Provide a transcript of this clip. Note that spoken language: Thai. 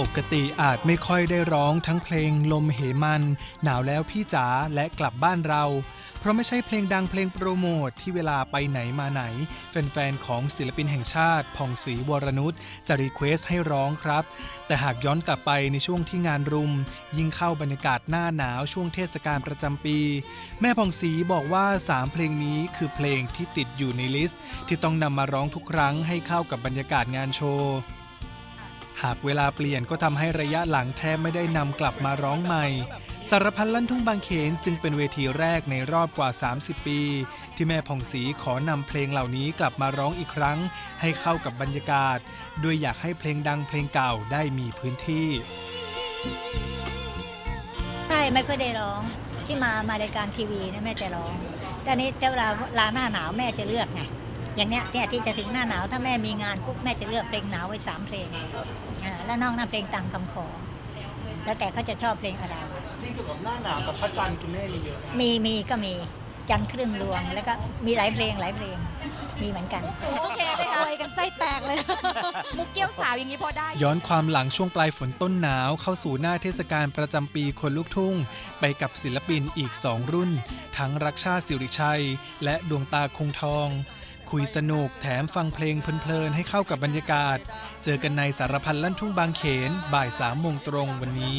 ปกติอาจไม่ค่อยได้ร้องทั้งเพลงลมเหมัน หนาวแล้วพี่จ๋าและกลับบ้านเรา เพราะไม่ใช่เพลงดังเพลงโปรโมทที่เวลาไปไหนมาไหน แฟนๆ ของศิลปินแห่งชาติผ่องศรีวรนุชจะรีเควสให้ร้องครับ แต่หากย้อนกลับไปในช่วงที่งานรุม ยิ่งเข้าบรรยากาศหน้าหนาวช่วงเทศกาลประจำปี แม่ผ่องศรีบอกว่า 3 เพลงนี้คือเพลงที่ติดอยู่ในลิสต์ ที่ต้องนำมาร้องทุกครั้งให้เข้ากับบรรยากาศงานโชว์ หากเวลาเปลี่ยนก็ทำให้ระยะหลังแทบไม่ได้นำกลับมาร้องใหม่ สารพันลั่นทุ่งบางเขนจึงเป็นเวทีแรกในรอบกว่า 30 ปี ที่แม่ผ่องศรีขอนำเพลงเหล่านี้กลับมาร้องอีกครั้ง ให้เข้ากับบรรยากาศ โดยอยากให้เพลงดังเพลงเก่าได้มีพื้นที่ ใช่ไม่ค่อยได้ร้องที่มามารายการทีวีนะแม่จะร้องแต่นนี้เวลาลาหน้าหนาวแม่จะเลือกไง อย่างเนี้ยเนี่ยที่จะถึงหน้าหนาวถ้าแม่มีงานปุ๊บแม่จะเลือกเพลงหนาวไว้สามเพลงอ่าแล้วนอกนั้นเพลงตามคำขอ แล้วแต่เขาจะชอบเพลงอะไรนี่เกี่ยวกับหน้าหนาวกับพระจันทร์คุณแม่มีเยอะมีมีก็มีจันทร์ครึ่งดวง แล้วก็มีหลายเพลงหลายเพลงมีเหมือนกันโอเคไหมคะอวยกันไส้แตกเลย มุกเกี้ยวสาวอย่างนี้พอได้ ย้อนความหลังช่วงปลายฝนต้นหนาว เข้าสู่หน้าเทศกาลประจำปีคนลูกทุ่ง ไปกับศิลปินอีก2รุ่น ทั้งรักชาติสิริชัย และดวงตาคงทอง คุยสนุก แถมฟังเพลงเพลินๆให้เข้ากับบรรยากาศ เจอกันในสารพันลั่นทุ่งบางเขนบ่ายสามโมงตรงวันนี้